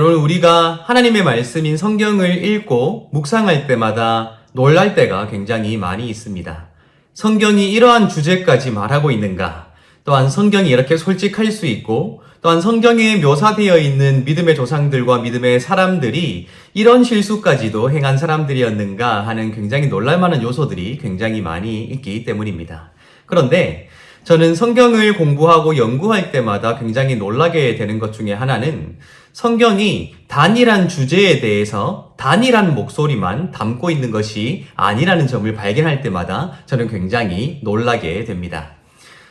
여러분, 우리가 하나님의 말씀인 성경을 읽고 묵상할 때마다 놀랄 때가 굉장히 많이 있습니다. 성경이 이러한 주제까지 말하고 있는가? 또한 성경이 이렇게 솔직할 수 있고, 또한 성경에 묘사되어 있는 믿음의 조상들과 믿음의 사람들이 이런 실수까지도 행한 사람들이었는가 하는 굉장히 놀랄만한 요소들이 굉장히 많이 있기 때문입니다. 그런데 저는 성경을 공부하고 연구할 때마다 굉장히 놀라게 되는 것 중에 하나는 성경이 단일한 주제에 대해서 단일한 목소리만 담고 있는 것이 아니라는 점을 발견할 때마다 저는 굉장히 놀라게 됩니다.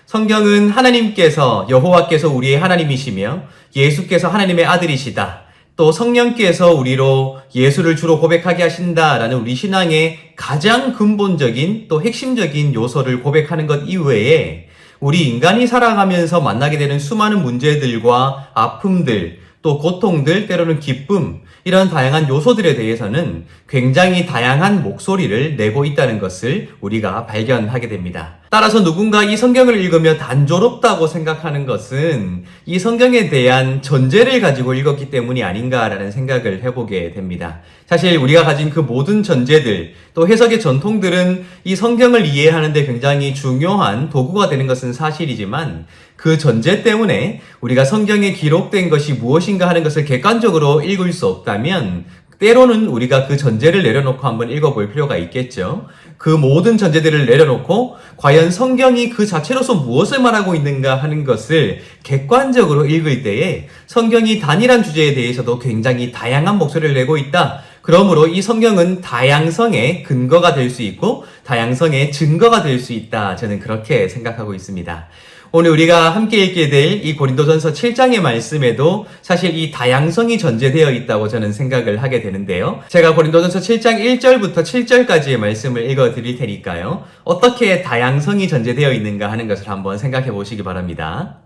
성경은 하나님께서 여호와께서 우리의 하나님이시며 예수께서 하나님의 아들이시다. 또 성령께서 우리로 예수를 주로 고백하게 하신다라는 우리 신앙의 가장 근본적인 또 핵심적인 요소를 고백하는 것 이외에 우리 인간이 살아가면서 만나게 되는 수많은 문제들과 아픔들, 또 고통들, 때로는 기쁨, 이런 다양한 요소들에 대해서는 굉장히 다양한 목소리를 내고 있다는 것을 우리가 발견하게 됩니다. 따라서 누군가 이 성경을 읽으며 단조롭다고 생각하는 것은 이 성경에 대한 전제를 가지고 읽었기 때문이 아닌가라는 생각을 해보게 됩니다. 사실 우리가 가진 그 모든 전제들, 또 해석의 전통들은 이 성경을 이해하는데 굉장히 중요한 도구가 되는 것은 사실이지만 그 전제 때문에 우리가 성경에 기록된 것이 무엇인가 하는 것을 객관적으로 읽을 수 없다면 때로는 우리가 그 전제를 내려놓고 한번 읽어볼 필요가 있겠죠. 그 모든 전제들을 내려놓고 과연 성경이 그 자체로서 무엇을 말하고 있는가 하는 것을 객관적으로 읽을 때에 성경이 단일한 주제에 대해서도 굉장히 다양한 목소리를 내고 있다. 그러므로 이 성경은 다양성의 근거가 될 수 있고 다양성의 증거가 될 수 있다. 저는 그렇게 생각하고 있습니다. 오늘 우리가 함께 읽게 될 이 고린도전서 7장의 말씀에도 사실 이 다양성이 전제되어 있다고 저는 생각을 하게 되는데요. 제가 고린도전서 7장 1절부터 7절까지의 말씀을 읽어 드릴 테니까요. 어떻게 다양성이 전제되어 있는가 하는 것을 한번 생각해 보시기 바랍니다.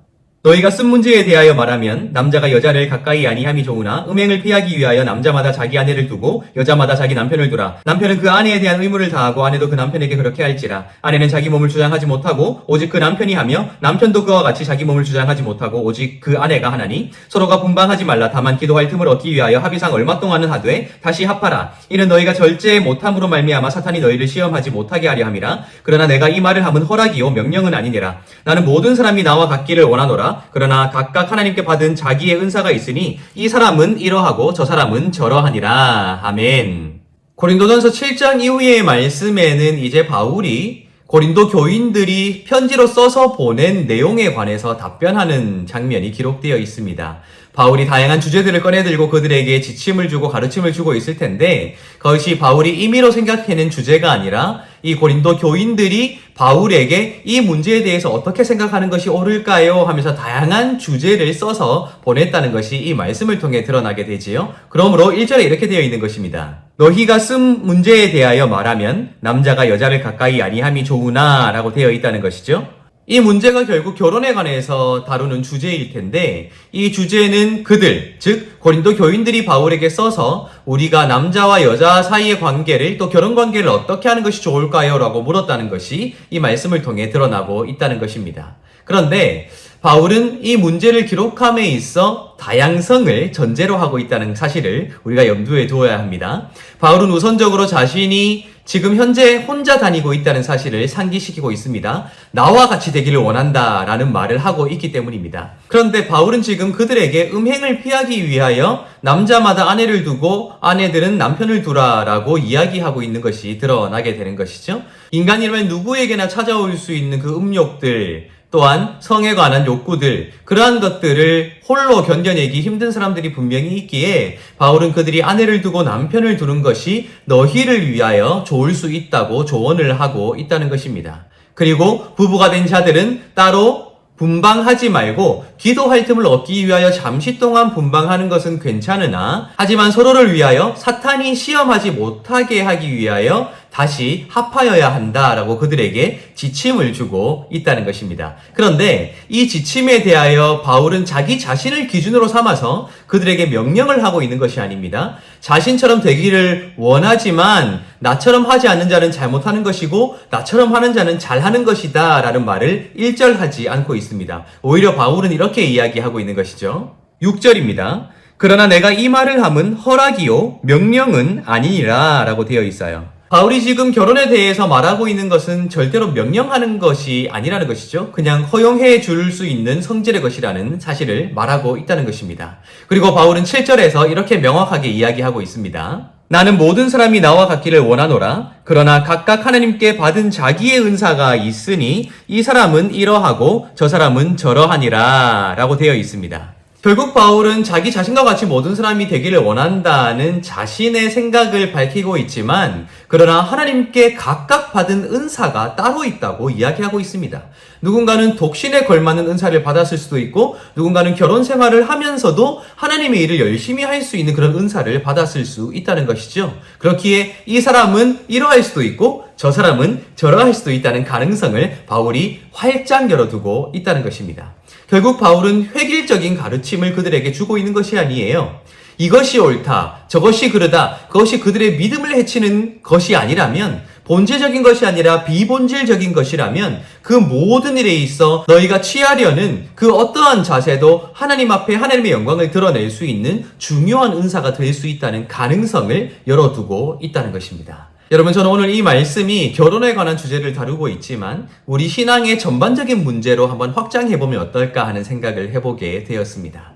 너희가 쓴 문제에 대하여 말하면 남자가 여자를 가까이 아니함이 좋으나 음행을 피하기 위하여 남자마다 자기 아내를 두고 여자마다 자기 남편을 두라. 남편은 그 아내에 대한 의무를 다하고 아내도 그 남편에게 그렇게 할지라. 아내는 자기 몸을 주장하지 못하고 오직 그 남편이 하며 남편도 그와 같이 자기 몸을 주장하지 못하고 오직 그 아내가 하나니 서로가 분방하지 말라. 다만 기도할 틈을 얻기 위하여 합의상 얼마 동안은 하되 다시 합하라. 이는 너희가 절제 못함으로 말미암아 사탄이 너희를 시험하지 못하게 하려 함이라. 그러나 내가 이 말을 함은 허락이요 명령은 아니니라. 나는 모든 사람이 나와 같기를 원하노라. 그러나 각각 하나님께 받은 자기의 은사가 있으니 이 사람은 이러하고 저 사람은 저러하니라. 아멘. 고린도전서 7장 이후의 말씀에는 이제 바울이 고린도 교인들이 편지로 써서 보낸 내용에 관해서 답변하는 장면이 기록되어 있습니다. 바울이 다양한 주제들을 꺼내들고 그들에게 지침을 주고 가르침을 주고 있을 텐데 그것이 바울이 임의로 생각해낸 주제가 아니라 이 고린도 교인들이 바울에게 이 문제에 대해서 어떻게 생각하는 것이 옳을까요? 하면서 다양한 주제를 써서 보냈다는 것이 이 말씀을 통해 드러나게 되지요. 그러므로 1절에 이렇게 되어 있는 것입니다. 너희가 쓴 문제에 대하여 말하면 남자가 여자를 가까이 아니함이 좋으나 라고 되어 있다는 것이죠. 이 문제가 결국 결혼에 관해서 다루는 주제일 텐데 이 주제는 그들 즉 고린도 교인들이 바울에게 써서 우리가 남자와 여자 사이의 관계를 또 결혼 관계를 어떻게 하는 것이 좋을까요? 라고 물었다는 것이 이 말씀을 통해 드러나고 있다는 것입니다. 그런데 바울은 이 문제를 기록함에 있어 다양성을 전제로 하고 있다는 사실을 우리가 염두에 두어야 합니다. 바울은 우선적으로 자신이 지금 현재 혼자 다니고 있다는 사실을 상기시키고 있습니다. 나와 같이 되기를 원한다 라는 말을 하고 있기 때문입니다. 그런데 바울은 지금 그들에게 음행을 피하기 위하여 남자마다 아내를 두고 아내들은 남편을 두라 라고 이야기하고 있는 것이 드러나게 되는 것이죠. 인간이라면 누구에게나 찾아올 수 있는 그 음욕들, 또한 성에 관한 욕구들, 그러한 것들을 홀로 견뎌내기 힘든 사람들이 분명히 있기에 바울은 그들이 아내를 두고 남편을 두는 것이 너희를 위하여 좋을 수 있다고 조언을 하고 있다는 것입니다. 그리고 부부가 된 자들은 따로 분방하지 말고 기도할 틈을 얻기 위하여 잠시 동안 분방하는 것은 괜찮으나 하지만 서로를 위하여 사탄이 시험하지 못하게 하기 위하여 다시 합하여야 한다라고 그들에게 지침을 주고 있다는 것입니다. 그런데 이 지침에 대하여 바울은 자기 자신을 기준으로 삼아서 그들에게 명령을 하고 있는 것이 아닙니다. 자신처럼 되기를 원하지만 나처럼 하지 않는 자는 잘못하는 것이고 나처럼 하는 자는 잘하는 것이다 라는 말을 일절하지 않고 있습니다. 오히려 바울은 이렇게 이야기하고 있는 것이죠. 6절입니다. 그러나 내가 이 말을 함은 허락이요 명령은 아니니라 라고 되어 있어요. 바울이 지금 결혼에 대해서 말하고 있는 것은 절대로 명령하는 것이 아니라는 것이죠. 그냥 허용해 줄 수 있는 성질의 것이라는 사실을 말하고 있다는 것입니다. 그리고 바울은 7절에서 이렇게 명확하게 이야기하고 있습니다. 나는 모든 사람이 나와 같기를 원하노라. 그러나 각각 하나님께 받은 자기의 은사가 있으니 이 사람은 이러하고 저 사람은 저러하니라. 라고 되어 있습니다. 결국 바울은 자기 자신과 같이 모든 사람이 되기를 원한다는 자신의 생각을 밝히고 있지만 그러나 하나님께 각각 받은 은사가 따로 있다고 이야기하고 있습니다. 누군가는 독신에 걸맞는 은사를 받았을 수도 있고 누군가는 결혼 생활을 하면서도 하나님의 일을 열심히 할 수 있는 그런 은사를 받았을 수 있다는 것이죠. 그렇기에 이 사람은 이러할 수도 있고 저 사람은 저러할 수도 있다는 가능성을 바울이 활짝 열어두고 있다는 것입니다. 결국 바울은 획일적인 가르침을 그들에게 주고 있는 것이 아니에요. 이것이 옳다, 저것이 그르다, 그것이 그들의 믿음을 해치는 것이 아니라면, 본질적인 것이 아니라 비본질적인 것이라면, 그 모든 일에 있어 너희가 취하려는 그 어떠한 자세도 하나님 앞에 하나님의 영광을 드러낼 수 있는 중요한 은사가 될 수 있다는 가능성을 열어두고 있다는 것입니다. 여러분, 저는 오늘 이 말씀이 결혼에 관한 주제를 다루고 있지만 우리 신앙의 전반적인 문제로 한번 확장해 보면 어떨까 하는 생각을 해보게 되었습니다.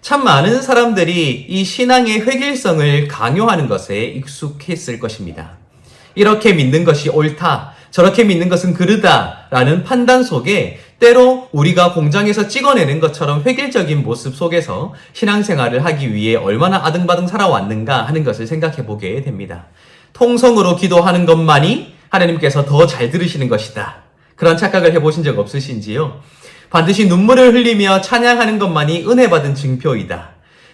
참 많은 사람들이 이 신앙의 획일성을 강요하는 것에 익숙했을 것입니다. 이렇게 믿는 것이 옳다, 저렇게 믿는 것은 그르다 라는 판단 속에 때로 우리가 공장에서 찍어내는 것처럼 획일적인 모습 속에서 신앙생활을 하기 위해 얼마나 아등바등 살아왔는가 하는 것을 생각해 보게 됩니다. 통성으로 기도하는 것만이 하나님께서 더 잘 들으시는 것이다. 그런 착각을 해보신 적 없으신지요? 반드시 눈물을 흘리며 찬양하는 것만이 은혜 받은 증표이다.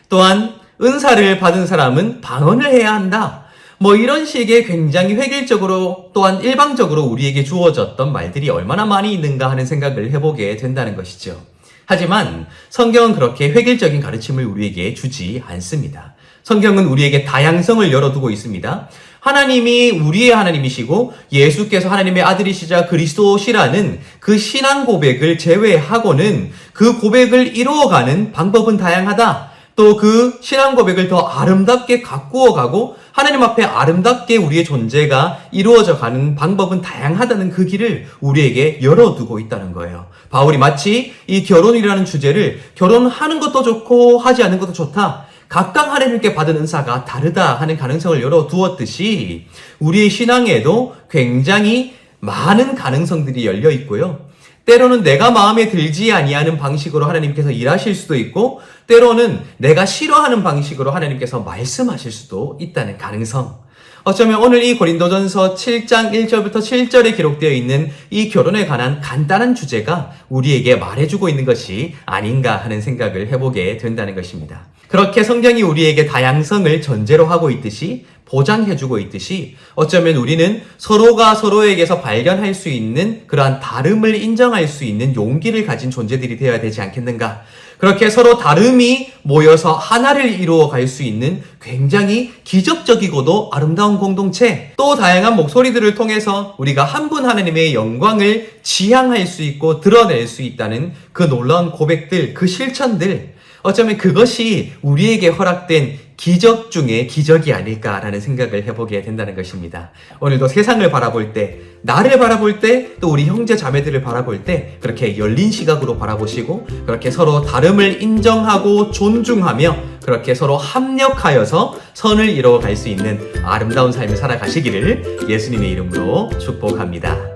또한 은사를 받은 사람은 방언을 해야 한다. 뭐 이런 식의 굉장히 획일적으로 또한 일방적으로 우리에게 주어졌던 말들이 얼마나 많이 있는가 하는 생각을 해보게 된다는 것이죠. 하지만 성경은 그렇게 획일적인 가르침을 우리에게 주지 않습니다. 성경은 우리에게 다양성을 열어두고 있습니다. 하나님이 우리의 하나님이시고 예수께서 하나님의 아들이시자 그리스도시라는 그 신앙 고백을 제외하고는 그 고백을 이루어가는 방법은 다양하다. 또 그 신앙 고백을 더 아름답게 가꾸어 가고 하나님 앞에 아름답게 우리의 존재가 이루어져 가는 방법은 다양하다는 그 길을 우리에게 열어두고 있다는 거예요. 바울이 마치 이 결혼이라는 주제를 결혼하는 것도 좋고 하지 않는 것도 좋다. 각각 하나님께 받은 은사가 다르다 하는 가능성을 열어두었듯이 우리의 신앙에도 굉장히 많은 가능성들이 열려 있고요. 때로는 내가 마음에 들지 아니하는 방식으로 하나님께서 일하실 수도 있고 때로는 내가 싫어하는 방식으로 하나님께서 말씀하실 수도 있다는 가능성. 어쩌면 오늘 이 고린도전서 7장 1절부터 7절에 기록되어 있는 이 결혼에 관한 간단한 주제가 우리에게 말해주고 있는 것이 아닌가 하는 생각을 해보게 된다는 것입니다. 그렇게 성경이 우리에게 다양성을 전제로 하고 있듯이 보장해주고 있듯이 어쩌면 우리는 서로가 서로에게서 발견할 수 있는 그러한 다름을 인정할 수 있는 용기를 가진 존재들이 되어야 되지 않겠는가. 그렇게 서로 다름이 모여서 하나를 이루어 갈 수 있는 굉장히 기적적이고도 아름다운 공동체, 또 다양한 목소리들을 통해서 우리가 한 분 하나님의 영광을 지향할 수 있고 드러낼 수 있다는 그 놀라운 고백들, 그 실천들, 어쩌면 그것이 우리에게 허락된 기적 중에 기적이 아닐까라는 생각을 해보게 된다는 것입니다. 오늘도 세상을 바라볼 때, 나를 바라볼 때, 또 우리 형제 자매들을 바라볼 때, 그렇게 열린 시각으로 바라보시고, 그렇게 서로 다름을 인정하고 존중하며, 그렇게 서로 합력하여서 선을 이루어 갈수 있는 아름다운 삶을 살아가시기를 예수님의 이름으로 축복합니다.